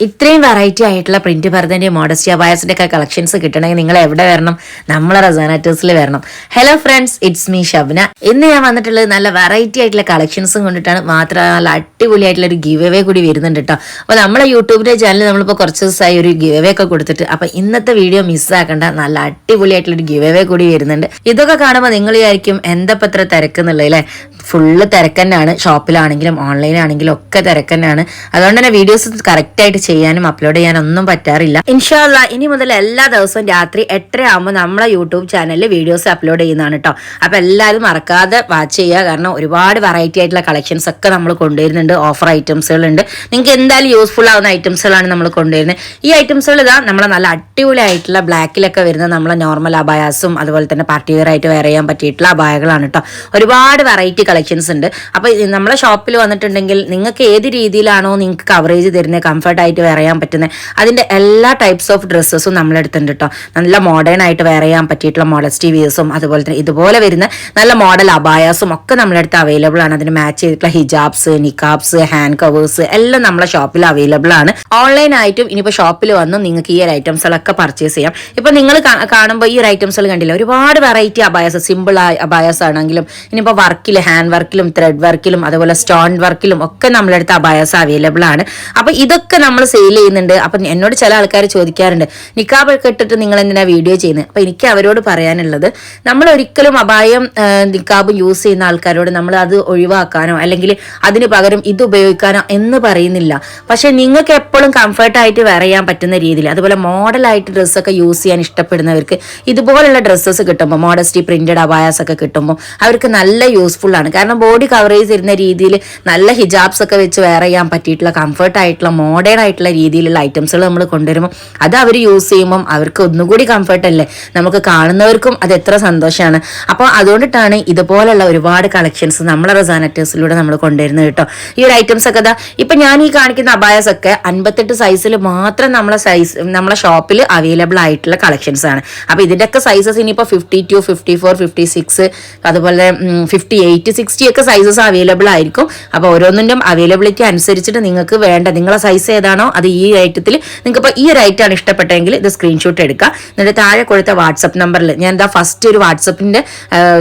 ഇത്രയും വെറൈറ്റി ആയിട്ടുള്ള print ഭരതന്റെ modesty അബായസിന്റെ ഒക്കെ കളക്ഷൻസ് കിട്ടണമെങ്കിൽ നിങ്ങൾ എവിടെ വരണം? നമ്മളെ റസാനാറ്റേഴ്സിൽ വരണം. Hello friends it's me Shabna ഇന്ന് ഞാൻ വന്നിട്ടുള്ളത് നല്ല വെറൈറ്റി ആയിട്ടുള്ള കളക്ഷൻസും കൊണ്ടിട്ടാണ്. മാത്രമല്ല നല്ല അടിപൊളിയായിട്ടുള്ള ഒരു ഗിവ് അവേ കൂടി വരുന്നുണ്ട് കേട്ടോ അപ്പോൾ നമ്മളെ യൂട്യൂബിന്റെ ചാനൽ നമ്മളിപ്പോൾ കുറച്ച് ദിവസമായി ഒരു ഗിവ് അവേ ഒക്കെ കൊടുത്തിട്ട് അപ്പോൾ ഇന്നത്തെ വീഡിയോ മിസ്സാക്കണ്ട നല്ല അടിപൊളിയായിട്ടുള്ള ഒരു ഗിവ് അവേ കൂടി വരുന്നുണ്ട്. ഇതൊക്കെ കാണുമ്പോൾ നിങ്ങൾ വിചാരിക്കും എന്തപ്പോൾ ഇത്ര തിരക്കുന്നുള്ളത് അല്ലേ? ഫുള്ള് തിരക്കന്നാണ്. ഷോപ്പിലാണെങ്കിലും ഓൺലൈനാണെങ്കിലും ഒക്കെ തിരക്കന്നാണ്. അതുകൊണ്ട് തന്നെ വീഡിയോസ് കറക്റ്റ് ആയിട്ട് ചെയ്യാനും അപ്ലോഡ് ചെയ്യാനും ഒന്നും പറ്റാറില്ല ഇൻഷാല്ല ഇനി മുതൽ എല്ലാ ദിവസവും രാത്രി എട്ടര ആകുമ്പോൾ നമ്മളെ യൂട്യൂബ് ചാനലിൽ വീഡിയോസ് അപ്ലോഡ് ചെയ്യുന്നതാണ് കേട്ടോ അപ്പൊ എല്ലാവരും മറക്കാതെ വാച്ച് ചെയ്യുക. കാരണം ഒരുപാട് വെറൈറ്റി ആയിട്ടുള്ള കളക്ഷൻസ് ഒക്കെ നമ്മൾ കൊണ്ടുവരുന്നുണ്ട്. ഓഫർ ഐറ്റംസുകളുണ്ട് നിങ്ങൾക്ക് എന്തായാലും യൂസ്ഫുൾ ആവുന്ന ഐറ്റംസുകളാണ് നമ്മൾ കൊണ്ടുവരുന്നത്. ഈ ഐറ്റംസുകൾ ഇതാ നമ്മളെ നല്ല അടിപൊളി അടിപൊളിയായിട്ടുള്ള ബ്ലാക്കിലൊക്കെ വരുന്ന നമ്മളെ നോർമൽ അബായാസും അതുപോലെ തന്നെ പാർട്ടി വെയർ ആയിട്ട് വെയർ ചെയ്യാൻ പറ്റിയിട്ടുള്ള അബായകളാണ് കേട്ടോ ഒരുപാട് വെറൈറ്റി കളക്ഷൻസ് ഉണ്ട്. അപ്പോൾ നമ്മളെ ഷോപ്പിൽ വന്നിട്ടുണ്ടെങ്കിൽ നിങ്ങൾക്ക് ഏത് രീതിയിലാണോ നിങ്ങൾക്ക് കവറേജ് തരുന്നത് കംഫർട്ടായിട്ട് വെയർ ചെയ്യാൻ പറ്റുന്നത് അതിന്റെ എല്ലാ ടൈപ്സ് ഓഫ് ഡ്രസ്സസും നമ്മളെടുത്തുണ്ട് കേട്ടോ നല്ല മോഡേൺ ആയിട്ട് വെയർ ചെയ്യാൻ പറ്റിയിട്ടുള്ള മോഡൽ സ്റ്റീവിയേഴ്സും അതുപോലെ തന്നെ ഇതുപോലെ വരുന്ന നല്ല മോഡൽ അബായാസും ഒക്കെ നമ്മളടുത്ത് അവൈലബിൾ ആണ്. അതിന് മാച്ച് ചെയ്തിട്ടുള്ള ഹിജാബ്സ് നിക്കാബ്സ് ഹാൻഡ് കവേഴ്സ് എല്ലാം നമ്മളെ ഷോപ്പിൽ അവൈലബിൾ ആണ്. ഓൺലൈൻ ആയിട്ടും ഇനിയിപ്പോൾ ഷോപ്പിൽ വന്നും നിങ്ങൾക്ക് ഈ ഒരു ഐറ്റംസുകളൊക്കെ പർച്ചേസ് ചെയ്യാം. ഇപ്പൊ നിങ്ങൾ കാണുമ്പോൾ ഈ ഒരു ഐറ്റംസുകൾ കണ്ടില്ല? ഒരുപാട് വെറൈറ്റി അബായാസ് സിമ്പിൾ അബായാസ് ആണെങ്കിലും ഇനിയിപ്പോൾ വർക്കിൽ ഹാൻഡ് വർക്കിലും ത്രെഡ് വർക്കിലും അതുപോലെ സ്റ്റോൺ വർക്കിലും ഒക്കെ നമ്മളടുത്ത് അബായസ് അവൈലബിൾ ആണ്. അപ്പൊ ഇതൊക്കെ നമ്മൾ സെയിൽ ചെയ്യുന്നുണ്ട്. അപ്പൊ എന്നോട് ചില ആൾക്കാർ ചോദിക്കാറുണ്ട് നിക്കാബ് ഇട്ടിട്ട് നിങ്ങൾ എന്തിനാ വീഡിയോ ചെയ്യുന്നത്? അപ്പൊ എനിക്ക് അവരോട് പറയാനുള്ളത് നമ്മൾ ഒരിക്കലും അപായം നിക്കാബ് യൂസ് ചെയ്യുന്ന ആൾക്കാരോട് നമ്മൾ അത് ഒഴിവാക്കാനോ അല്ലെങ്കിൽ അതിന് പകരം ഇത് ഉപയോഗിക്കാനോ എന്ന് പറയുന്നില്ല. പക്ഷെ നിങ്ങൾക്ക് എപ്പോഴും കംഫർട്ട് ആയിട്ട് വെയർ ചെയ്യാൻ പറ്റുന്ന രീതിയിൽ അതുപോലെ മോഡലായിട്ട് ഡ്രസ്സൊക്കെ യൂസ് ചെയ്യാൻ ഇഷ്ടപ്പെടുന്നവർക്ക് ഇതുപോലുള്ള ഡ്രസ്സസ് കിട്ടുമ്പോൾ മോഡസ്റ്റി പ്രിന്റഡ് അബായാസ് ഒക്കെ കിട്ടുമ്പോൾ അവർക്ക് നല്ല യൂസ്ഫുൾ ആണ്. കാരണം ബോഡി കവറേജ് തരുന്ന രീതിയിൽ നല്ല ഹിജാബ്സ് ഒക്കെ വെച്ച് വെയർ ചെയ്യാൻ പറ്റിയിട്ടുള്ള കംഫർട്ട് ആയിട്ടുള്ള മോഡേൺ ആയിട്ടുള്ള രീതിയിലുള്ള ഐറ്റംസുകൾ നമ്മൾ കൊണ്ടുവരുമ്പോൾ അത് അവർ യൂസ് ചെയ്യുമ്പം അവർക്ക് ഒന്നുകൂടി കംഫർട്ട് അല്ലേ? നമുക്ക് കാണുന്നവർക്കും അത് എത്ര സന്തോഷമാണ് അപ്പോൾ അതുകൊണ്ടിട്ടാണ് ഇതുപോലുള്ള ഒരുപാട് കളക്ഷൻസ് നമ്മളെ റസാനറ്റേഴ്സിലൂടെ നമ്മൾ കൊണ്ടുവരുന്നത് കേട്ടോ. ഈ ഒരു ഐറ്റംസ് ഒക്കെ ഇതാ ഇപ്പം ഞാൻ ഈ കാണിക്കുന്ന അബായസ് ഒക്കെ അൻപത്തെട്ട് സൈസിൽ മാത്രം നമ്മളെ സൈസ് നമ്മളെ ഷോപ്പിൽ അവൈലബിൾ ആയിട്ടുള്ള കളക്ഷൻസ് ആണ്. അപ്പോൾ ഇതിന്റെയൊക്കെ സൈസസ് ഇനിയിപ്പോൾ fifty two fifty four fifty six അതുപോലെ ഫിഫ്റ്റി എയ്റ്റ് സിക്സ്റ്റി ഒക്കെ സൈസസ് അവൈലബിൾ ആയിരിക്കും. അപ്പോൾ ഓരോന്നിന്റെയും അവൈലബിലിറ്റി അനുസരിച്ചിട്ട് നിങ്ങൾക്ക് വേണ്ട നിങ്ങളെ സൈസ് ഏതാണോ അത് ഈ ഐറ്റത്തിൽ നിങ്ങൾക്ക് ഇപ്പോൾ ഈ ഒരു ഐറ്റമാണ് ഇഷ്ടപ്പെട്ടെങ്കിൽ ഇത് സ്ക്രീൻഷോട്ട് എടുക്കുക. എന്നിട്ട് താഴെ കൊടുത്ത വാട്സപ്പ് നമ്പറിൽ ഞാൻ എന്താ ഫസ്റ്റ് ഒരു വാട്സപ്പിന്റെ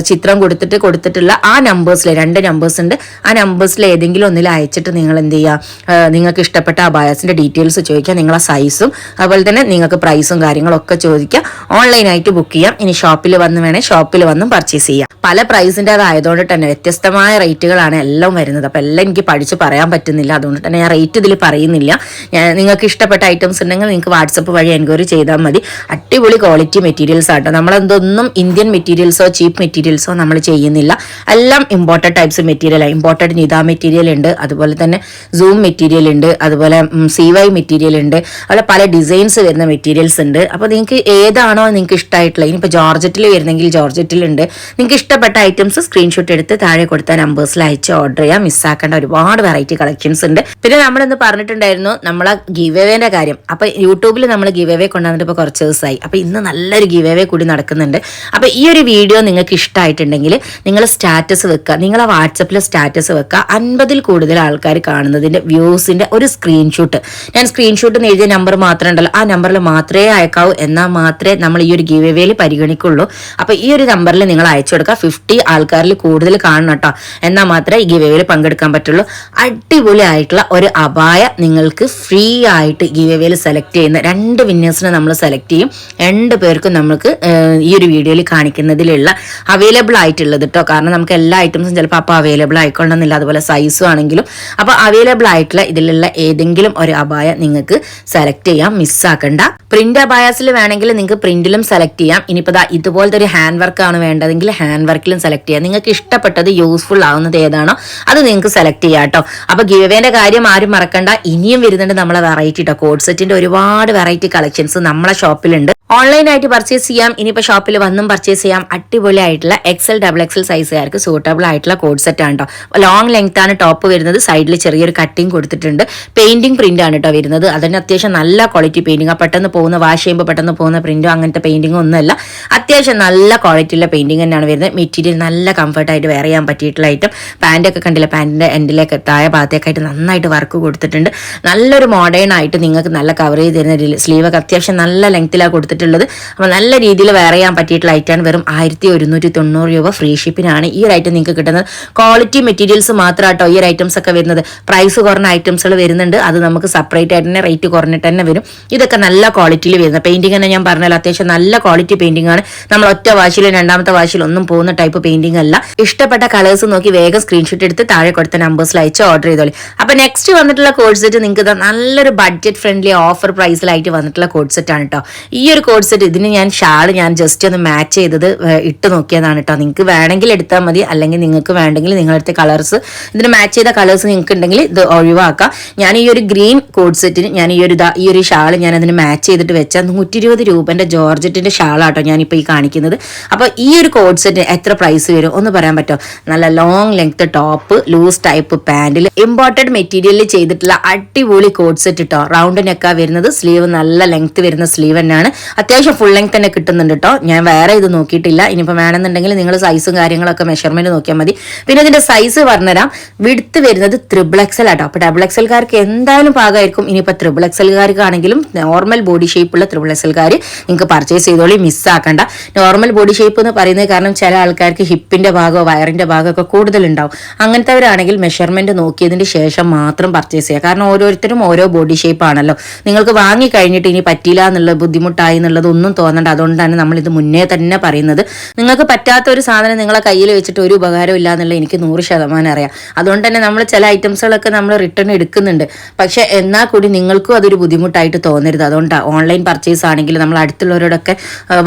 ചിത്രം കൊടുത്തിട്ട് കൊടുത്തിട്ടുള്ള ആ നമ്പേഴ്സിൽ രണ്ട് നമ്പേഴ്സ് ഉണ്ട്. ആ നമ്പേഴ്സിൽ ഏതെങ്കിലും ഒന്നിൽ അയച്ചിട്ട് നിങ്ങൾ എന്ത് ചെയ്യുക? നിങ്ങൾക്ക് ഇഷ്ടപ്പെട്ട ആ ബയസിന്റെ ഡീറ്റെയിൽസ് ചോദിക്കുക നിങ്ങളെ സൈസും അതുപോലെ തന്നെ നിങ്ങൾക്ക് പ്രൈസും കാര്യങ്ങളൊക്കെ ചോദിക്കുക. ഓൺലൈനായിട്ട് ബുക്ക് ചെയ്യാം. ഇനി ഷോപ്പിൽ വന്ന് വേണേൽ ഷോപ്പിൽ വന്നും പർച്ചേസ് ചെയ്യാം. പല പ്രൈസിന്റെ അതായതുകൊണ്ട് തന്നെ വ്യത്യസ്തമായ റേറ്റുകളാണ് എല്ലാം വരുന്നത്. അപ്പോൾ എല്ലാം എനിക്ക് പഠിച്ച് പറയാൻ പറ്റുന്നില്ല. അതുകൊണ്ട് തന്നെ ഞാൻ റേറ്റ് ഇതിൽ പറയുന്നില്ല. ഞാൻ നിങ്ങൾക്ക് ഇഷ്ടപ്പെട്ട ഐറ്റംസ് ഉണ്ടെങ്കിൽ നിങ്ങൾക്ക് വാട്സപ്പ് വഴി എൻക്വയറി ചെയ്താൽ മതി. അടിപൊളി ക്വാളിറ്റി മെറ്റീരിയൽസ് ആട്ടോ. നമ്മളെന്തൊന്നും ഇന്ത്യൻ മെറ്റീരിയൽസോ ചീപ്പ് മെറ്റീരിയൽസോ നമ്മൾ ചെയ്യുന്നില്ല. എല്ലാം ഇമ്പോർട്ടഡ് ടൈപ്സ് മെറ്റീരിയലാണ് ഇമ്പോർട്ടഡ് നിതാ മെറ്റീരിയൽ ഉണ്ട്. അതുപോലെ തന്നെ സൂം മെറ്റീരിയൽ ഉണ്ട്. അതുപോലെ സി വൈ മെറ്റീരിയൽ ഉണ്ട്. അതുപോലെ പല ഡിസൈൻസ് വരുന്ന മെറ്റീരിയൽസ് ഉണ്ട്. അപ്പോൾ നിങ്ങൾക്ക് ഏതാണോ നിങ്ങൾക്ക് ഇഷ്ടമായിട്ടുള്ളത് ഇനിയിപ്പോൾ ജോർജറ്റിൽ വരുന്നെങ്കിൽ ജോർജറ്റിലുണ്ട്. നിങ്ങൾക്ക് ഇഷ്ടപ്പെട്ട ഐറ്റംസ് സ്ക്രീൻഷോട്ട് എടുത്ത് താഴെ കൊടുത്ത നമ്പേഴ്സിൽ അയച്ച് ഓർഡർ ചെയ്യാം. മിസ്സാക്കേണ്ട ഒരുപാട് വെറൈറ്റി കളക്ഷൻസ് ഉണ്ട്. പിന്നെ നമ്മളിന്ന് പറഞ്ഞിട്ടുണ്ടായിരുന്നു നമ്മളെ ഗീവ് അവേന്റെ കാര്യം. അപ്പൊ യൂട്യൂബിൽ നമ്മൾ ഗീവ് അവേ കൊണ്ടുവന്നിട്ട് ഇപ്പോൾ കുറച്ച് ദിവസമായി. അപ്പൊ ഇന്ന് നല്ലൊരു ഗീവ് അവേ കൂടി നടക്കുന്നുണ്ട്. അപ്പൊ ഈ ഒരു വീഡിയോ നിങ്ങൾക്ക് ഇഷ്ടമായിട്ടുണ്ടെങ്കിൽ നിങ്ങൾ സ്റ്റാറ്റസ് വെക്കുക. നിങ്ങളെ വാട്സപ്പിൽ സ്റ്റാറ്റസ് വെക്കുക. അൻപതിൽ കൂടുതൽ ആൾക്കാർ കാണുന്നതിന്റെ വ്യൂസിന്റെ ഒരു സ്ക്രീൻഷോട്ട് ഞാൻ സ്ക്രീൻഷോട്ട് എഴുതിയ നമ്പർ മാത്രമേ ഉണ്ടല്ലോ. ആ നമ്പറിൽ മാത്രമേ അയക്കാവൂ. എന്നാൽ മാത്രമേ നമ്മൾ ഈ ഒരു ഗീവ് അവേയിൽ പരിഗണിക്കുള്ളൂ. അപ്പൊ ഈ ഒരു നമ്പറിൽ നിങ്ങൾ അയച്ചു കൊടുക്കുക. ഫിഫ്റ്റി ആൾക്കാരിൽ കൂടുതൽ കാണണം കേട്ടോ. എന്നാൽ മാത്രമേ ഈ ഗീവ് പങ്കെടുക്കാൻ പറ്റുള്ളൂ. അടിപൊളി ആയിട്ടുള്ള ഒരു അപായ നിങ്ങൾക്ക് ഫ്രീ ആയിട്ട് ഗീവ് സെലക്ട് ചെയ്യുന്ന രണ്ട് വിന്നേഴ്സിനെ നമ്മൾ സെലക്ട് ചെയ്യും. രണ്ട് പേർക്കും നമുക്ക് ഈ ഒരു വീഡിയോയിൽ കാണിക്കുന്നതിലുള്ള അവൈലബിൾ ആയിട്ടുള്ളത് കേട്ടോ കാരണം നമുക്ക് എല്ലാ ഐറ്റംസും ചിലപ്പോൾ അപ്പോൾ അവൈലബിൾ ആയിക്കൊള്ളണമെന്നില്ല. അതുപോലെ സൈസും ആണെങ്കിലും. അപ്പോൾ അവൈലബിൾ ആയിട്ടുള്ള ഇതിലുള്ള ഏതെങ്കിലും ഒരു അപായ നിങ്ങൾക്ക് സെലക്ട് ചെയ്യാം. മിസ്സാക്കണ്ട പ്രിന്റ് അബായാസിൽ വേണമെങ്കിൽ നിങ്ങൾക്ക് പ്രിന്റിലും സെലക്ട് ചെയ്യാം. ഇനിയിപ്പോൾ ഇതുപോലത്തെ ഒരു ഹാൻഡ് വർക്ക് ആണ് വേണ്ടതെങ്കിൽ ഹാൻഡ് വർക്കിലും സെലക്ട് ചെയ്യാം. നിങ്ങൾക്ക് ഇഷ്ടപ്പെട്ടത് യൂസ്ഫുൾ ആവുന്നത് ഏതാണോ അത് നിങ്ങൾക്ക് സെലക്ട് ചെയ്യാം കേട്ടോ. അപ്പോൾ ഗീവേന്റെ കാര്യം ആരും മറക്കണ്ട. ഇനിയും വരുന്നുണ്ട് നമ്മളെ വെറൈറ്റി കേട്ടോ കോഡ് സെറ്റിന്റെ ഒരുപാട് വെറൈറ്റി കളക്ഷൻസ് നമ്മളെ ഷോപ്പിലുണ്ട് ഓൺലൈനായിട്ട് പർച്ചേസ് ചെയ്യാം. ഇനിയിപ്പോൾ ഷോപ്പിൽ വന്നും പർച്ചേസ് ചെയ്യാം. അടിപൊളിയായിട്ടുള്ള എക്സൽ ഡബിൾ എക്സൽ സൈസുകാർക്ക് സൂട്ടബിൾ ആയിട്ടുള്ള കോഡ് സെറ്റ് ആണ് കേട്ടോ ലോങ് ലെങ്ത് ആണ് ടോപ്പ് വരുന്നത്. സൈഡിൽ ചെറിയൊരു കട്ടിങ് കൊടുത്തിട്ടുണ്ട്. പെയിന്റിംഗ് പ്രിന്റ് ആണ് കേട്ടോ വരുന്നത്. അതിന് അത്യാവശ്യം നല്ല ക്വാളിറ്റി പെയിന്റിംഗ് പെട്ടെന്ന് പോകുന്ന വാഷ് ചെയ്യുമ്പോൾ പെട്ടെന്ന് പോകുന്ന പ്രിന്റോ അങ്ങനത്തെ പെയിന്റിംഗ് ഒന്നുമല്ല. അത്യാവശ്യം നല്ല ക്വാളിറ്റിയുള്ള പെയിന്റിംഗ് തന്നെയാണ് വരുന്നത്. മെറ്റീരിയൽ നല്ല കംഫർട്ടായിട്ട് ചെയ്യാൻ പറ്റിയിട്ടുള്ള ഐറ്റം പാന്റൊക്കെ കണ്ടില്ല? പാന്റിന്റെ എൻഡിലേക്ക് താഴെ ഭാഗത്തേക്കായിട്ട് നന്നായിട്ട് വർക്ക് കൊടുത്തിട്ടുണ്ട്. നല്ലൊരു മോഡേൺ ആയിട്ട് നിങ്ങൾക്ക് നല്ല കവർ ചെയ്ത് തരുന്ന രീതിയിൽ സ്ലീവ് അത്യാവശ്യം നല്ല ലെങ്ത്തിലാണ് കൊടുത്തിട്ടുള്ളത്. അപ്പോൾ നല്ല രീതിയിൽ വെയർ ചെയ്യാൻ പറ്റിയിട്ടുള്ള ഐറ്റമാണ് വെറും ആയിരത്തി ഒരുന്നൂറ്റി തൊണ്ണൂറ് രൂപ ഫ്രീ ഷിപ്പിനാണ് ഈ ഒരു ഐറ്റം നിങ്ങൾക്ക് കിട്ടുന്നത്. ക്വാളിറ്റി മെറ്റീരിയൽസ് മാത്രമാട്ടോ ഈ ഒരു ഐറ്റംസ് ഒക്കെ വരുന്നത്. പ്രൈസ് കുറഞ്ഞ ഐറ്റംസുകൾ വരുന്നുണ്ട്. അത് നമുക്ക് സെപ്പറേറ്റ് ആയിട്ട് തന്നെ റേറ്റ് കുറഞ്ഞിട്ട് തന്നെ വരും. ഇതൊക്കെ നല്ല ക്വാളിറ്റിയിൽ വരുന്ന പെയിന്റിംഗ് തന്നെ ഞാൻ പറഞ്ഞാൽ അത്യാവശ്യം നല്ല ക്വാളിറ്റി പെയിന്റിംഗ് ആണ്. നമ്മൾ ഒറ്റ വാശിലും രണ്ടാമത്തെ വാശിലും ഒന്നും പോകുന്ന ടൈപ്പ് പെയിന്റിംഗ് അല്ല. ഇഷ്ടപ്പെട്ട കളേഴ്സ് നോക്കി വേഗം സ്ക്രീൻഷോട്ട് എടുത്ത് താഴെ കൊടുത്ത നമ്പേഴ്സിൽ അയച്ച് ഓർഡർ ചെയ്തോളി. അപ്പൊ നെക്സ്റ്റ് വന്നിട്ടുള്ള കോഡ് സെറ്റ് നിങ്ങൾക്ക് നല്ലൊരു ബഡ്ജറ്റ് ഫ്രണ്ട്ലി ഓഫർ പ്രൈസിലായിട്ട് വന്നിട്ടുള്ള കോഡ് ആണ് കേട്ടോ ഈ ഒരു കോഡ് സെറ്റ് ഇതിന് ഞാൻ ഷാൾ ഞാൻ ജസ്റ്റ് ഒന്ന് മാച്ച് ചെയ്തത് ഇട്ട് നോക്കിയതാണ് കേട്ടോ നിങ്ങൾക്ക് വേണമെങ്കിൽ എടുത്താൽ മതി അല്ലെങ്കിൽ നിങ്ങൾക്ക് വേണ്ടെങ്കിൽ നിങ്ങളെടുത്ത കളേഴ്സ് ഇതിന് മാച്ച് ചെയ്ത കളേഴ്സ് നിങ്ങൾക്ക് ഉണ്ടെങ്കിൽ ഇത് ഒഴിവാക്കാം. ഞാൻ ഈ ഒരു ഗ്രീൻ കോഡ് സെറ്റിന് ഞാൻ ഈ ഒരു ഈ ഒരു ഷാൾ ഞാൻ അതിന് മാച്ച് ചെയ്തിട്ട് വെച്ച നൂറ്റി ഇരുപത് രൂപന്റെ ജോർജറ്റിന്റെ ഷാളാട്ടോ ഞാനിപ്പോൾ ഈ കാണിക്കുന്നത്. അപ്പോൾ ഈ ഒരു കോഡ് സെറ്റിന് എത്ര പ്രൈസ് വരും? ഒന്ന് പറയാൻ പറ്റുമോ നല്ല long length top loose type പാന്റിൽ imported മെറ്റീരിയലിൽ ചെയ്തിട്ടുള്ള അടിപൊളി കോഡ് സെറ്റ് കേട്ടോ റൗണ്ട് നെക്കാ വരുന്നത് സ്ലീവ് നല്ല ലെങ്ത് വരുന്ന സ്ലീവ് തന്നെയാണ്. അത്യാവശ്യം ഫുൾ ലെങ്ത് തന്നെ കിട്ടുന്നുണ്ട് കേട്ടോ ഞാൻ വേറെ ഇത് നോക്കിയിട്ടില്ല. ഇനിയിപ്പോൾ വേണമെന്നുണ്ടെങ്കിൽ നിങ്ങൾ സൈസും കാര്യങ്ങളൊക്കെ മെഷർമെന്റ് നോക്കിയാൽ മതി. പിന്നെ ഇതിന്റെ സൈസ് പറഞ്ഞുതരാം. വിടുത്ത് വരുന്നത് ത്രിബിൾ എക്സൽ ആട്ടോ. അപ്പോൾ ഡബിൾ എക്സൽക്കാർക്ക് എന്തായാലും പാകമായിരിക്കും. ഇനിയിപ്പോൾ ത്രിബിൾ എക്സൽക്കാർക്കാണെങ്കിലും നോർമൽ ബോഡി ഷേപ്പുള്ള ത്രിബിൾ എക്സൽക്കാർ നിങ്ങൾക്ക് പർച്ചേസ് ചെയ്തോളി മിസ്സാക്കണ്ട നോർമൽ ബോഡി ഷേപ്പ് എന്ന് പറയുന്നത് കാരണം ചില ആൾക്കാർക്ക് ഹിപ്പിന്റെ ഭാഗമോ വയറിന്റെ ഭാഗമൊക്കെ കൂടുതൽ ഉണ്ടാവും അങ്ങനത്തെവരാണെങ്കിൽ മെഷർമെന്റ് നോക്കിയതിന് ശേഷം മാത്രം പർച്ചേസ് ചെയ്യുക. കാരണം ഓരോരുത്തരും ഓരോ ബോഡി ഷേപ്പ് ആണല്ലോ. നിങ്ങൾക്ക് വാങ്ങി കഴിഞ്ഞിട്ട് ഇനി പറ്റില്ല എന്നുള്ള ബുദ്ധിമുട്ടായി എന്നുള്ളത് ഒന്നും തോന്നണ്ട. അതുകൊണ്ടാണ് നമ്മൾ ഇത് മുന്നേ തന്നെ പറയുന്നത്. നിങ്ങൾക്ക് പറ്റാത്ത ഒരു സാധനം നിങ്ങളെ കയ്യിൽ വെച്ചിട്ട് ഒരു ഉപകാരം ഇല്ല എന്നുള്ള എനിക്ക് നൂറ് ശതമാനം അറിയാം. അതുകൊണ്ട് തന്നെ നമ്മൾ ചില ഐറ്റംസുകളൊക്കെ നമ്മൾ റിട്ടേൺ എടുക്കുന്നുണ്ട്. പക്ഷെ എന്നാൽ കൂടി നിങ്ങൾക്കും അതൊരു ബുദ്ധിമുട്ടായിട്ട് തോന്നരുത്. അതുകൊണ്ടാണ് ഓൺലൈൻ പർച്ചേസ് ആണെങ്കിൽ നമ്മൾ അടുത്തുള്ളവരോടൊക്കെ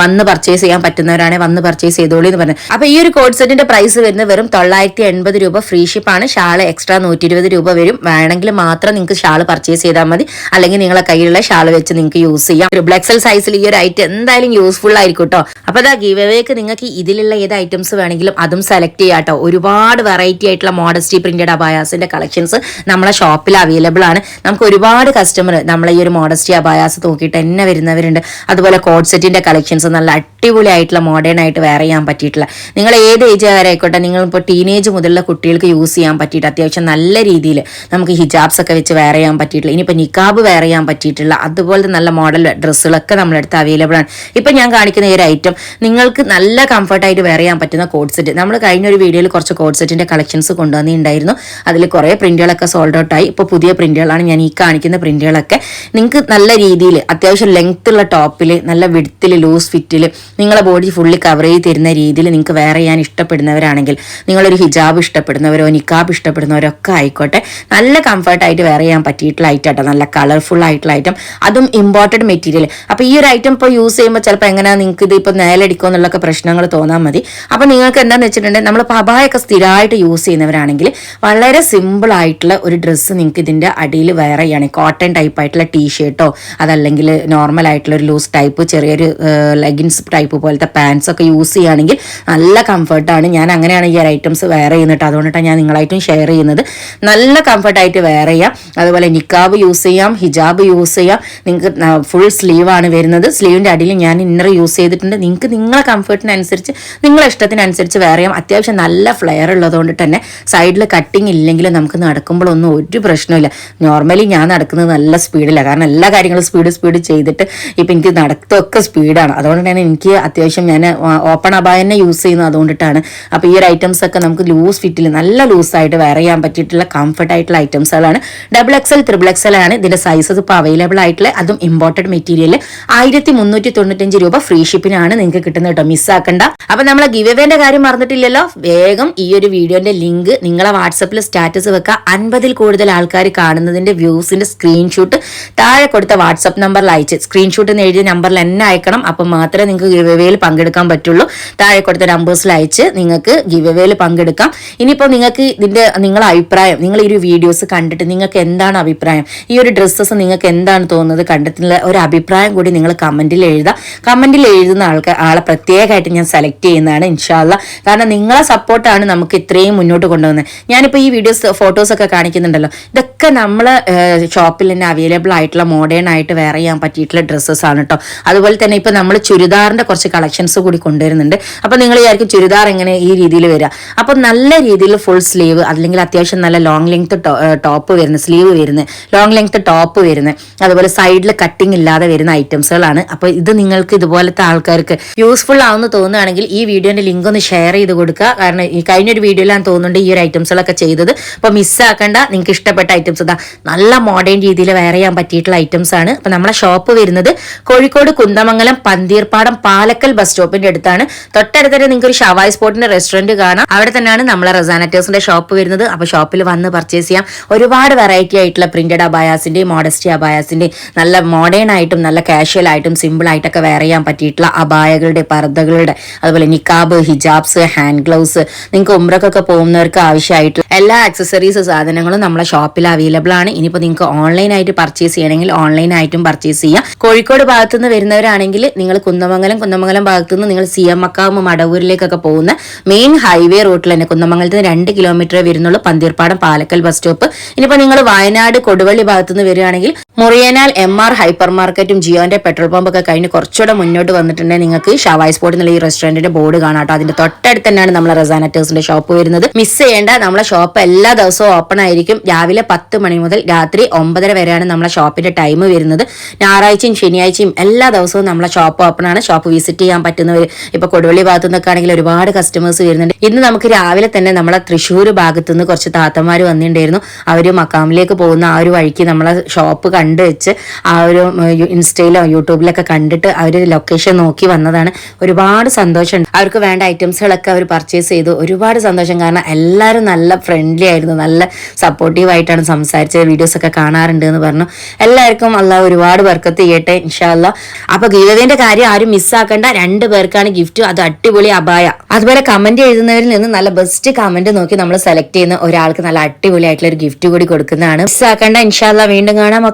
വന്ന് പർച്ചേസ് ചെയ്യാൻ പറ്റുന്നവരാണെങ്കിൽ വന്ന് പർച്ചേസ് ചെയ്തോളി എന്ന് പറഞ്ഞു അപ്പോൾ ഈ ഒരു കോഡ് സെറ്റിന്റെ പ്രൈസ് വരുന്നത് വെറും തൊള്ളായിരത്തി എൺപത് രൂപ ഫ്രീ ഷിപ്പാണ്. ഷാൾ എക്സ്ട്രാ നൂറ്റി ഇരുപത് രൂപ വരും. വേണമെങ്കിൽ മാത്രം നിങ്ങൾക്ക് ഷാൾ പർച്ചേസ് ചെയ്താൽ മതി. അല്ലെങ്കിൽ നിങ്ങളെ കയ്യിലുള്ള ഷാൾ വെച്ച് നിങ്ങൾക്ക് യൂസ് ചെയ്യാം. ഒരു ബ്ലക്സൽ സൈസിൽ ഈ ഒരു ഐറ്റം എന്തായാലും യൂസ്ഫുൾ ആയിരിക്കും കേട്ടോ അപ്പോൾ അതാ ഗീവ് അവേക്ക് നിങ്ങൾക്ക് ഇതിലുള്ള ഏത് ഐറ്റംസ് വേണമെങ്കിലും അതും സെലക്ട് ചെയ്യാം കേട്ടോ ഒരുപാട് വെറൈറ്റി ആയിട്ടുള്ള മോഡസ്റ്റി പ്രിന്റഡ് അബായാസിന്റെ കളക്ഷൻസ് നമ്മളെ ഷോപ്പിൽ അവൈലബിൾ ആണ്. നമുക്ക് ഒരുപാട് കസ്റ്റമർ നമ്മളെ ഈ ഒരു മോഡസ്റ്റി അബായാസ് നോക്കിയിട്ട് തന്നെ വരുന്നവരുണ്ട്. അതുപോലെ കോഡ് സെറ്റിന്റെ കളക്ഷൻസ് നല്ല അടിപൊളി ആയിട്ടുള്ള മോഡേൺ ആയിട്ട് വെയർ ചെയ്യാൻ പറ്റിയിട്ടുള്ള. നിങ്ങൾ ഏത് ഏജ് വരെ ആയിക്കോട്ടെ നിങ്ങൾ ഇപ്പോൾ ടീനേജ് മുതലുള്ള കുട്ടികൾക്ക് യൂസ് ചെയ്യാൻ പറ്റിയിട്ട് അത്യാവശ്യം നല്ല രീതിയിൽ നമുക്ക് ഹിജാബ്സ് ഒക്കെ വെച്ച് വെയർ ചെയ്യാൻ പറ്റിയിട്ടുള്ള ഇനിയിപ്പോൾ നിക്കാബ് വെയർ ചെയ്യാൻ പറ്റിയിട്ടുള്ള അതുപോലത്തെ നല്ല മോഡൽ ഡ്രസ്സുകളൊക്കെ നമ്മളെടുത്ത് അവൈലബിൾ ആണ്. ഇപ്പം ഞാൻ കാണിക്കുന്ന ഈ ഒരു ഐറ്റം നിങ്ങൾക്ക് നല്ല കംഫർട്ടായിട്ട് വെയർ ചെയ്യാൻ പറ്റുന്ന കോഡ് സെറ്റ് നമ്മൾ കഴിഞ്ഞ ഒരു വീഡിയോയിൽ കുറച്ച് കോഡ് സെറ്റിന്റെ കളക്ഷൻസ് കൊണ്ടുവന്നിട്ടുണ്ടായിരുന്നു. അതിൽ കുറേ പ്രിന്റുകളൊക്കെ സോൾഡ് ഔട്ട് ആയി. ഇപ്പോൾ പുതിയ പ്രിന്റുകളാണ് ഞാൻ ഈ കാണിക്കുന്ന പ്രിന്റുകളൊക്കെ നിങ്ങൾക്ക് നല്ല രീതിയിൽ അത്യാവശ്യം ലെങ്ത് ഉള്ള ടോപ്പിൽ നല്ല വിടുത്തിൽ ലൂസ് ഫിറ്റിൽ നിങ്ങളെ ബോഡി ഫുള്ളി കവർ ചെയ്ത് തരുന്ന രീതിയിൽ നിങ്ങൾക്ക് വെയർ ചെയ്യാൻ ഇഷ്ടപ്പെടുന്നവരാണെങ്കിൽ നിങ്ങളൊരു ഹിജാബ് ഇഷ്ടപ്പെടുന്നവരോ നിക്കാബ് ഇഷ്ടപ്പെടുന്നവരോ ഒക്കെ ആയിക്കോട്ടെ. നല്ല കംഫർട്ടായിട്ട് വെയർ ചെയ്യാൻ പറ്റിയിട്ടുള്ള ഐറ്റം കേട്ടോ നല്ല കളർഫുൾ ആയിട്ടുള്ള ഐറ്റം അതും ഇമ്പോർട്ടന്റ് മെറ്റീരിയൽ അപ്പോൾ ഈ ഒരു ഐറ്റം ഇപ്പോൾ യൂസ് ചെയ്യുമ്പോൾ ചിലപ്പോൾ എങ്ങനെയാണ് നിങ്ങൾക്ക് ഇത് ഇപ്പോൾ നേലടിക്കോ എന്നുള്ളൊക്കെ പ്രശ്നങ്ങൾ തോന്നാൻ മതി. അപ്പോൾ നിങ്ങൾക്ക് എന്താണെന്ന് വെച്ചിട്ടുണ്ടെങ്കിൽ നമ്മൾ പബായൊക്കെ സ്ഥിരമായിട്ട് യൂസ് ചെയ്യുന്നവരാണെങ്കിൽ വളരെ സിമ്പിൾ ആയിട്ടുള്ള ഒരു ഡ്രസ്സ് നിങ്ങൾക്ക് ഇതിന്റെ അടിയിൽ വെയർ ചെയ്യുകയാണെങ്കിൽ കോട്ടൺ ടൈപ്പ് ആയിട്ടുള്ള ടീ ഷർട്ടോ അതല്ലെങ്കിൽ നോർമൽ ആയിട്ടുള്ള ഒരു ലൂസ് ടൈപ്പ് ചെറിയൊരു ലെഗിൻസ് ടൈപ്പ് പോലത്തെ പാൻസ് ഒക്കെ യൂസ് ചെയ്യുകയാണെങ്കിൽ നല്ല കംഫർട്ടാണ് ഞാൻ അങ്ങനെയാണ് ഈ ഐറ്റംസ് വെയർ ചെയ്യുന്നിട്ട് അതുകൊണ്ടിട്ടാണ് ഞാൻ നിങ്ങളായിട്ടും ഷെയർ ചെയ്യുന്നത്. നല്ല കംഫർട്ടായിട്ട് വെയർ ചെയ്യാം. അതുപോലെ നിക്കാബ് യൂസ് ചെയ്യാം ഹിജാബ് യൂസ് ചെയ്യാം. നിങ്ങൾക്ക് ഫുൾ സ്ലീവാണ് വരുന്നത്. സ്ലീവിന്റെ അടിയിൽ ഞാൻ ഇന്നർ യൂസ് ചെയ്തിട്ടുണ്ട്. നിങ്ങൾക്ക് നിങ്ങളെ കംഫർട്ടിനനുസരിച്ച് നിങ്ങളെ ഇഷ്ടത്തിനനുസരിച്ച് വെയർ ചെയ്യാം. അത്യാവശ്യം നല്ല ഫ്ലെയർ ഉള്ളതുകൊണ്ട് തന്നെ സൈഡിൽ കട്ടിങ് ഇല്ലെങ്കിലും നമുക്ക് നടക്കുമ്പോഴൊന്നും ഒരു പ്രശ്നമില്ല നോർമലി ഞാൻ നടക്കുന്നത് നല്ല സ്പീഡിലാണ് കാരണം എല്ലാ കാര്യങ്ങളും സ്പീഡ് സ്പീഡ് ചെയ്തിട്ട് ഇപ്പം എനിക്ക് നടത്തൊക്കെ സ്പീഡാണ് അതുകൊണ്ട് തന്നെ എനിക്ക് അത്യാവശ്യം ഞാൻ ഓപ്പൺ അബായ തന്നെ യൂസ് ചെയ്യുന്നത് അതുകൊണ്ടിട്ടാണ്. അപ്പോൾ ഈ ഒരു ഐറ്റംസ് ഒക്കെ നമുക്ക് ലൂസ് ഫിറ്റിൽ നല്ല ലൂസായിട്ട് വെയർ ചെയ്യാൻ പറ്റിയിട്ടുള്ള കംഫർട്ട് ആയിട്ടുള്ള ഐറ്റംസുകളാണ് ഡബിൾ എക്സൽ ത്രിബിൾ എക്സൽ ആണ് ഇതിന്റെ സൈസസ് ഇപ്പോൾ അവൈലബിൾ ആയിട്ടുള്ള. അതും ഇമ്പോർട്ടഡ് മെറ്റീരിയൽ ആയിരത്തി മുന്നൂറ്റി തൊണ്ണൂറ്റഞ്ച് രൂപ ഫ്രീ ഷിപ്പിനാണ് നിങ്ങൾക്ക് കിട്ടുന്നത് കേട്ടോ. മിസ്സാക്കണ്ട അപ്പൊ നമ്മളെ ഗിവ് എവേന്റെ കാര്യം മറന്നിട്ടില്ലല്ലോ. വേഗം ഈ ഒരു വീഡിയോന്റെ ലിങ്ക് നിങ്ങളെ വാട്സപ്പിൽ സ്റ്റാറ്റസ് വെക്കുക അൻപതിൽ കൂടുതൽ ആൾക്കാർ കാണുന്നതിന്റെ വ്യൂസിന്റെ സ്ക്രീൻഷോട്ട് താഴെ കൊടുത്ത വാട്സപ്പ് നമ്പറിൽ അയച്ച്. സ്ക്രീൻഷോട്ട് എഴുതിയ നമ്പറിൽ എന്നെ അയക്കണം. അപ്പം മാത്രമേ നിങ്ങൾക്ക് ഗിവ് പങ്കെടുക്കാൻ പറ്റുള്ളൂ. താഴെ കൊടുത്ത നമ്പേഴ്സിൽ അയച്ച് നിങ്ങൾക്ക് ഗിവ് എവേയിൽ പങ്കെടുക്കാം. ഇനിയിപ്പോൾ നിങ്ങൾക്ക് ഇതിന്റെ നിങ്ങളുടെ അഭിപ്രായം നിങ്ങൾ ഈ ഒരു വീഡിയോസ് കണ്ടിട്ട് നിങ്ങൾക്ക് എന്താണ് അഭിപ്രായം? ഈ ഒരു ഡ്രസ്സസ് നിങ്ങൾക്ക് എന്താണ് തോന്നുന്നത്? കണ്ടിട്ടുള്ള ഒരു അഭിപ്രായം കൂടി നിങ്ങൾ കമന്റിൽ എഴുതാം. കമന്റിൽ എഴുതുന്ന ആൾക്ക് ആളെ പ്രത്യേകമായിട്ട് ഞാൻ സെലക്ട് ചെയ്യുന്നതാണ് ഇൻഷാല്ല കാരണം നിങ്ങളെ സപ്പോർട്ടാണ് നമുക്ക് ഇത്രയും മുന്നോട്ട് കൊണ്ടുവന്നത് ഞാനിപ്പോൾ ഈ വീഡിയോസ് ഫോട്ടോസ് ഒക്കെ കാണിക്കുന്നുണ്ടല്ലോ. ഇതൊക്കെ നമ്മൾ ഷോപ്പിൽ തന്നെ അവൈലബിൾ ആയിട്ടുള്ള മോഡേൺ ആയിട്ട് വെയർ ചെയ്യാൻ പറ്റിയിട്ടുള്ള ഡ്രസ്സസ് ആണ് കേട്ടോ അതുപോലെ തന്നെ ഇപ്പൊ നമ്മൾ ചുരിദാറിന്റെ കുറച്ച് കളക്ഷൻസ് കൂടി കൊണ്ടുവരുന്നുണ്ട്. അപ്പൊ നിങ്ങൾ വിചാരിക്കും ചുരിദാർ എങ്ങനെ ഈ രീതിയിൽ വരിക അപ്പൊ നല്ല രീതിയിൽ ഫുൾ സ്ലീവ് അല്ലെങ്കിൽ അത്യാവശ്യം നല്ല ലോങ് ലെങ്ത് ടോപ്പ് വരുന്ന സ്ലീവ് വരുന്ന ലോങ് ലെങ്ത് ടോപ്പ് വരുന്ന അതുപോലെ സൈഡിൽ കട്ടിങ് ഇല്ലാതെ വരുന്ന ഐറ്റംസുകളാണ് അപ്പോൾ ഇത് നിങ്ങൾക്ക് ഇതുപോലത്തെ ആൾക്കാർക്ക് യൂസ്ഫുൾ ആവുമെന്ന് തോന്നുകയാണെങ്കിൽ ഈ വീഡിയോന്റെ ലിങ്ക് ഒന്ന് ഷെയർ ചെയ്ത് കൊടുക്കുക. കാരണം ഈ കഴിഞ്ഞൊരു വീഡിയോയിലാണ് തോന്നുന്നുണ്ട് ഈ ഒരു ഐറ്റംസുകളൊക്കെ ചെയ്തത്. അപ്പോൾ മിസ്സാക്കേണ്ട നിങ്ങൾക്ക് ഇഷ്ടപ്പെട്ട ഐറ്റംസ് ഇതാ. നല്ല മോഡേൺ രീതിയിൽ വെയർ ചെയ്യാൻ പറ്റിയിട്ടുള്ള ഐറ്റംസ് ആണ്. അപ്പോൾ നമ്മളെ ഷോപ്പ് വരുന്നത് കോഴിക്കോട് കുന്തമംഗലം പന്തീർപ്പാടം പാലക്കൽ ബസ് സ്റ്റോപ്പിന്റെ അടുത്താണ്. തൊട്ടടുത്ത് തന്നെ നിങ്ങൾക്ക് ഒരു ഷവായ് സ്പോട്ടിന്റെ റെസ്റ്റോറന്റ് കാണാം. അവിടെ തന്നെയാണ് നമ്മളെ റസാനറ്റേഴ്സിന്റെ ഷോപ്പ് വരുന്നത്. അപ്പോൾ ഷോപ്പിൽ വന്ന് പർച്ചേസ് ചെയ്യാം. ഒരുപാട് വെറൈറ്റി ആയിട്ടുള്ള പ്രിന്റഡ് അബായാസിന്റെയും മോഡസ്റ്റി അബായാസിന്റെയും നല്ല മോഡേൺ ആയിട്ടും നല്ല കാഷ്വൽ ആയിട്ടും സിമ്പിൾ ആയിട്ടൊക്കെ വെയർ ചെയ്യാൻ പറ്റിയിട്ടുള്ള അബായകളുടെ പർദ്ദകളുടെ അതുപോലെ നിക്കാബ് ഹിജാബ്സ് ഹാൻഡ് ഗ്ലൗസ് നിങ്ങൾക്ക് ഉമ്രക്കൊക്കെ പോകുന്നവർക്ക് ആവശ്യമായിട്ടുള്ള എല്ലാ ആക്സസറീസ് സാധനങ്ങളും നമ്മളെ ഷോപ്പിൽ അവൈലബിൾ ആണ്. ഇനിയിപ്പോൾ നിങ്ങൾക്ക് ഓൺലൈനായിട്ട് പർച്ചേസ് ചെയ്യണമെങ്കിൽ ഓൺലൈനായിട്ടും പർച്ചേസ് ചെയ്യാം. കോഴിക്കോട് ഭാഗത്തുനിന്ന് വരുന്നവരാണെങ്കിൽ നിങ്ങൾ കുന്നമംഗലം കുന്നമംഗലം ഭാഗത്തുനിന്ന് നിങ്ങൾ സി എം മക്കാവ് മടവൂരിലേക്കൊക്കെ പോകുന്ന മെയിൻ ഹൈവേ റൂട്ടിൽ തന്നെ കുന്നമംഗലത്ത് നിന്ന് രണ്ട് കിലോമീറ്റർ വരുന്നുള്ളൂ. Pantheerpadam Palakkal bus stop. ഇനിയിപ്പോൾ നിങ്ങൾ വയനാട് കൊടുവള്ളി ഭാഗത്തു നിന്ന് വരികയാണെങ്കിൽ മുറിയനാൽ എം ആർ ഹൈപ്പർ മാർക്കറ്റും ജിയോന്റെ പെട്രോൾ പമ്പ് ഒക്കെ കഴിഞ്ഞ് കുറച്ചുകൂടെ മുന്നോട്ട് വന്നിട്ടുണ്ടെങ്കിൽ നിങ്ങൾക്ക് ഷവായ് സ്പോട്ട് എന്നുള്ള ഈ റെസ്റ്റോറന്റിന്റെ ബോർഡ് കാണാം കേട്ടോ. അതിന്റെ തൊട്ടടുത്ത് തന്നെയാണ് നമ്മളെ റസാനറ്റേഴ്സിന്റെ ഷോപ്പ് വരുന്നത്. മിസ് ചെയ്യേണ്ട നമ്മളെ ഷോപ്പ് എല്ലാ ദിവസവും ഓപ്പൺ ആയിരിക്കും. രാവിലെ പത്ത് മണി മുതൽ രാത്രി ഒമ്പതര വരെയാണ് നമ്മളെ ഷോപ്പിന്റെ ടൈം വരുന്നത്. ഞായറാഴ്ചയും ശനിയാഴ്ചയും എല്ലാ ദിവസവും നമ്മളെ ഷോപ്പ് ഓപ്പൺ ആണ്. ഷോപ്പ് വിസിറ്റ് ചെയ്യാൻ പറ്റുന്നവർ ഇപ്പൊ കൊടുവള്ളി ഭാഗത്തു നിന്നൊക്കെ ആണെങ്കിൽ ഒരുപാട് കസ്റ്റമേഴ്സ് വരുന്നുണ്ട്. ഇന്ന് നമുക്ക് രാവിലെ തന്നെ നമ്മളെ തൃശ്ശൂർ ഭാഗത്തു നിന്ന് കുറച്ച് താത്തമാർ വന്നിട്ടുണ്ടായിരുന്നു. അവർ മക്കാമിലേക്ക് പോകുന്ന ആ ഒരു വഴിക്ക് നമ്മളെ ഷോപ്പ് കണ്ടു വെച്ച് ആ ഒരു ഇൻസ്റ്റയിലോ യൂട്യൂബിലൊക്കെ കണ്ടിട്ട് അവർ ലൊക്കേഷൻ നോക്കി വന്നതാണ്. ഒരുപാട് സന്തോഷമുണ്ട് അവർക്ക് വേണ്ട ഐറ്റംസുകളൊക്കെ അവർ പർച്ചേസ് ചെയ്തു. ഒരുപാട് സന്തോഷം. കാരണം എല്ലാവരും നല്ല ഫ്രണ്ട്ലി ആയിരുന്നു. നല്ല സപ്പോർട്ടീവ് ആയിട്ടാണ് സംസാരിച്ചത്. വീഡിയോസ് ഒക്കെ കാണാറുണ്ട് എന്ന് പറഞ്ഞു. എല്ലാവർക്കും അല്ല ഒരുപാട് ബർക്കത്ത് ചെയ്യട്ടെ ഇൻഷാല്ല അപ്പൊ ഗീവവേന്റെ കാര്യം ആരും മിസ്സാക്കണ്ട രണ്ട് പേർക്കാണ് ഗിഫ്റ്റ് അത് അടിപൊളി അപായ. അതുപോലെ കമന്റ് എഴുതുന്നവരിൽ നിന്ന് നല്ല ബെസ്റ്റ് കമന്റ് നോക്കി നമ്മൾ സെലക്ട് ചെയ്യുന്ന ഒരാൾക്ക് നല്ല അടിപൊളിയായിട്ടുള്ള ഒരു ഗിഫ്റ്റ് കൂടി കൊടുക്കുന്നതാണ് മിസ്സാക്കണ്ട ഇൻഷാല്ല വീണ്ടും കാണാം.